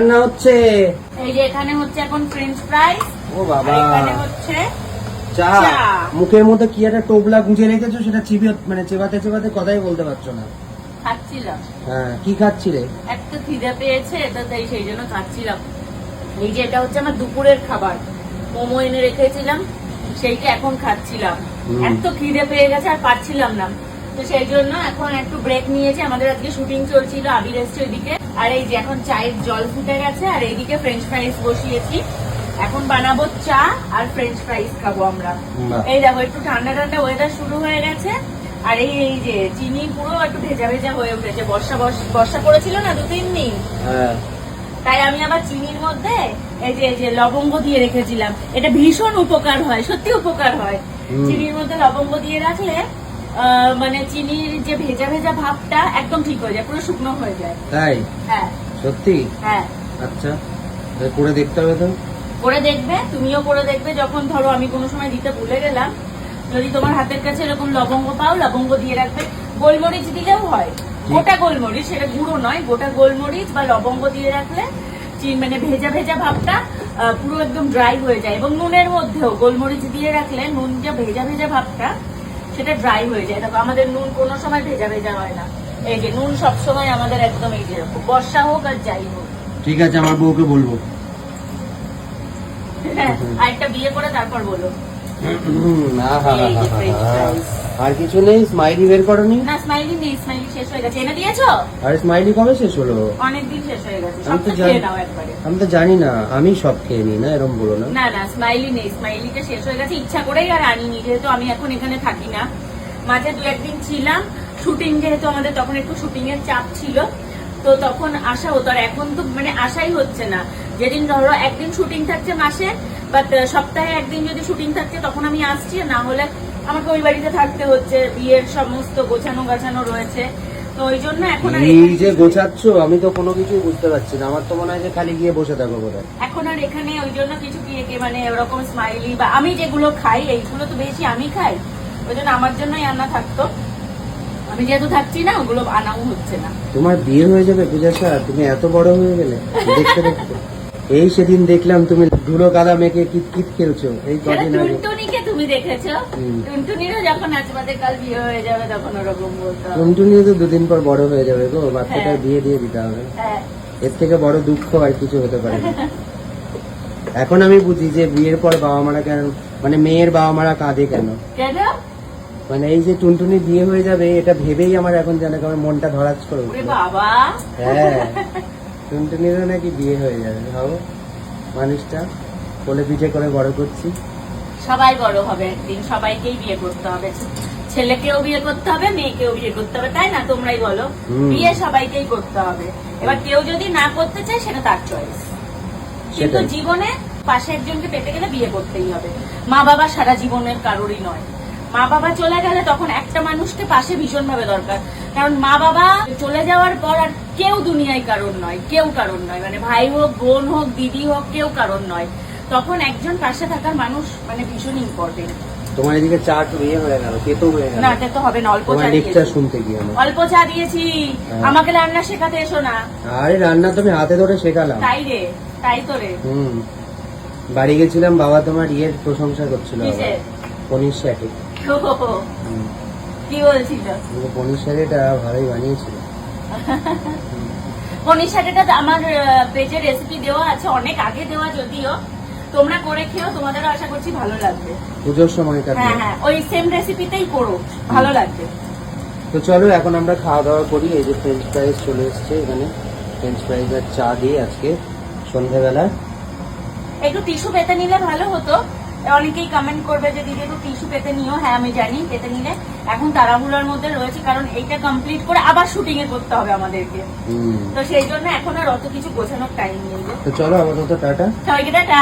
রান্না হচ্ছে এই যে এখানে হচ্ছে এখন ফ্রেঞ্চ ফ্রাইস ও বাবা। এখানে হচ্ছে চা। চা। মুখের মধ্যে কি একটা টোবলা গুঁজে রেখেছো সেটা চিবি মানে চেবাতে চেবাতে কথাই বলতে পারছ না। খাচ্ছিলাম। হ্যাঁ কি খাচ্ছিলে? একটা খিদে পেয়েছে এটা তাই সেই জন্য খাচ্ছিলাম। এই যে এটা হচ্ছে আমার দুপুরের খাবার। মোমো এনে রেখেছিলাম সেইটা এখন খাচ্ছিলাম। এত খিদে পেয়ে গেছে আর পাচ্ছিলাম না। তো সেই জন্য এখন একটু ব্রেক নিয়েছি। আমাদের আজকে শুটিং চলছিল আবির এসছে ওইদিকে। আর এই যে এখন চায়ের জল ফুটে গেছে আর এইদিকে ফ্রেঞ্চ ফ্রাইস বসিয়েছি। এখন বানাবো চা আর ফ্রেঞ্চ ফ্রাইস খাব আমরা। এই দেখো একটু ঠান্ডা ঠান্ডা ওয়েদার শুরু হয়ে গেছে। আর এই এই যে চিনি পুরো একটু ভেজা ভেজা হয়ে উঠেছে। বর্ষা বর্ষা পড়েছিল না দু তিন দিন? হ্যাঁ। তাই আমি আবার চিনির মধ্যে এই যে এই যে লবঙ্গ দিয়ে রেখেছিলাম। এটা ভীষণ উপকার হয় সত্যি উপকার হয়। চিনির মধ্যে লবঙ্গ দিয়ে রাখলে মানে চিনির যে ভেজা ভেজা ভাবটা একদম ঠিক হয়ে যায় পুরো শুকনো হয়ে যায়। তাই? হ্যাঁ। সত্যি? হ্যাঁ। আচ্ছা করে দেখতে হবে তো। করে দেখবে তুমিও করে দেখবে যখন ধরো আমি কোনো সময় দিতে ভুলে গেলাম যদি তোমার হাতের কাছে এরকম লবঙ্গ পাও লবঙ্গ দিয়ে রাখবে। গোলমরিচ দিলেও হয়। গোটা গোলমরিচ সেটা গুঁড়ো নয় গোটা গোলমরিচ বা লবঙ্গ দিয়ে রাখলে মানে ভেজা ভেজা ভাবটা পুরো একদম ড্রাই হয়ে যায়। এবং নুনের মধ্যেও গোলমরিচ দিয়ে রাখলে নুন যে ভেজা ভেজা ভাবটা সেটা ড্রাই হয়ে যায়। দেখো আমাদের নুন কোনো সময় ভেজা ভেজা হয় না। এই যে নুন সবসময় আমাদের একদম এই যে বর্ষা হোক আর যাই হোক। ঠিক আছে আমার বউকে বলব। হ্যাঁ, আরেকটা বিয়ে করে তারপর বলো। আর কিছু নেই? স্মাইলি বের করনি? না স্মাইলি নেই স্মাইলি শেষ হয়ে গেছে। এনে দিয়েছ? আর স্মাইলি কবে শেষ হলো? অনেকদিন শেষ হয়ে গেছে। আমি তো জানি- খেয়ে নাও একবারে। আমি তো জানি না। আমি সব খেয়ে নিই না? এরকম বলো না। না না স্মাইলি নেই। স্মাইলিটা শেষ হয়ে গেছে। ইচ্ছা করেই আর আনিনি যেহেতু আমি এখন এখানে থাকি না। মাঝে দু একদিন ছিলাম। শুটিং যেহেতু আমাদের তখন একটু শুটিং এর চাপ ছিল। তো তখন আশা হতো আর এখন তো মানে আশাই হচ্ছে না। যেদিন ধরো একদিন শুটিং থাকছে মাসে বাট সপ্তাহে একদিন যদি শুটিং থাকছে তখন আমি আসছি না হলে আমাকে ওই বাড়িতে থাকতে হচ্ছে বিয়ের সমস্ত গোছানো গাছানো রয়েছে। তো ওই জন্য এখন আর এই যে গোছাচ্ছ আমি তো কোনো কিছুই বুঝতে পারছি না। আমার তো মনে হয় যে খালি গিয়ে বসে থাকো বোধহয়। এখন আর এখানে ওই জন্য কিছু কি কি মানে ওরকম স্মাইলি বা আমি যেগুলো খাই এইগুলো তো বেশি আমি খাই। ওই জন্য আমার জন্যই আনা থাকতো। আমি যেহেতু থাকছি না ওগুলো আনাও হচ্ছে না। তোমার বিয়ে হয়ে যাবে পূজা স্যার তুমি এত বড় হয়ে গেলে দেখতে দেখতে। এই সেদিন দেখলাম তুমি ধুলো কাদা মেখে কিট কিট খেলছো। এই কদিন আগে। তুমি দেখেছ? টুনটুনিরও যখন আজ কাল বিয়ে হয়ে যাবে তখন ওরকম বলতো। টুনটুনি তো দুদিন পর বড় হয়ে যাবে গো বাচ্চাটার হ্যাঁ। বিয়ে দিয়ে দিতে হবে। হ্যাঁ। এর থেকে বড় দুঃখ আর কিছু হতে পারে না। এখন আমি বুঝি যে বিয়ের পর বাবা মারা কেন মানে মেয়ের বাবা মারা কাঁদে কেন? কেন? মানে এই যে টুনটুনি বিয়ে হয়ে যাবে এটা ভেবেই আমার এখন যেন আমার মনটা ধরাজ করে বাবা। হ্যাঁ। টুনটুনিরও নাকি বিয়ে হয়ে যাবে ভাবো। মানুষটা কোলে পিঠে করে বড় করছি। সবাই বড় হবে একদিন সবাইকেই বিয়ে করতে হবে। ছেলেকেও বিয়ে করতে হবে মেয়েকেও বিয়ে করতে হবে তাই না? তোমরাই বলো। বিয়ে সবাইকেই করতে হবে। এবার কেউ যদি না করতে চায় সেটা তার চয়েস কিন্তু জীবনে পাশে একজনকে পেতে গেলে বিয়ে করতেই হবে। মা বাবা সারা জীবনের কারোরই নয়। মা বাবা চলে গেলে তখন একটা মানুষকে পাশে ভীষণ ভাবে দরকার। কারণ মা বাবা চলে যাওয়ার পর আর কেউ দুনিয়ায় কারণ নয় কেউ কারণ নয়। মানে ভাই হোক বোন হোক দিদি হোক কেউ কারণ নয়। তখন একজন পাশে থাকার মানুষ মানে ভীষণ ইম্পর্টেন্ট তোমার এদিকে চা তো ইয়ে হয়ে গেল কেতো হয়ে গেল? না হবে না অল্প চা লেকচার শুনতে গিয়ে আমার। অল্প চা দিয়েছি। হ্যাঁ। আমাকে রান্না শেখাতে এসো না। আরে রান্না তুমি হাতে ধরে শেখালাম। তাই রে তাই তো রে। হুম। বাড়ি গেছিলাম বাবা তোমার ইয়ের প্রশংসা করছিল পনির শাকে। কি বলছিল? পনির শাকেটা ভালোই বানিয়েছিল। পনির শাকেটা আমার পেজে রেসিপি দেওয়া আছে অনেক আগে দেওয়া যদিও। তোমরা করে খেও তোমাদেরও আশা করছি ভালো লাগবে। পুজোর সময়টা হ্যাঁ হ্যাঁ ওই সেম রেসিপিতেই করো ভালো লাগবে। তো চলো এখন আমরা খাওয়া দাওয়া করি। এই যে ফ্রেঞ্চ ফ্রাইজ চলে এসছে এখানে। ফ্রেঞ্চ ফ্রাইজ আর চা দিয়ে আজকে সন্ধ্যাবেলা একটু টিস্যু পেতে নিলে ভালো হতো। অনেকেই কমেন্ট করবে যে দিদি একটু টিস্যু পেতে নিও। হ্যাঁ আমি জানি পেতে নিলে। এখন তাড়াহুড়োর মধ্যে রয়েছে কারণ এইটা কমপ্লিট করে আবার শুটিং এ করতে হবে আমাদেরকে। তো সেই জন্য এখন আর অত কিছু গোছানোর টাইম নেই। তো চলো আপাতত টাটা। সবাইকে টাটা।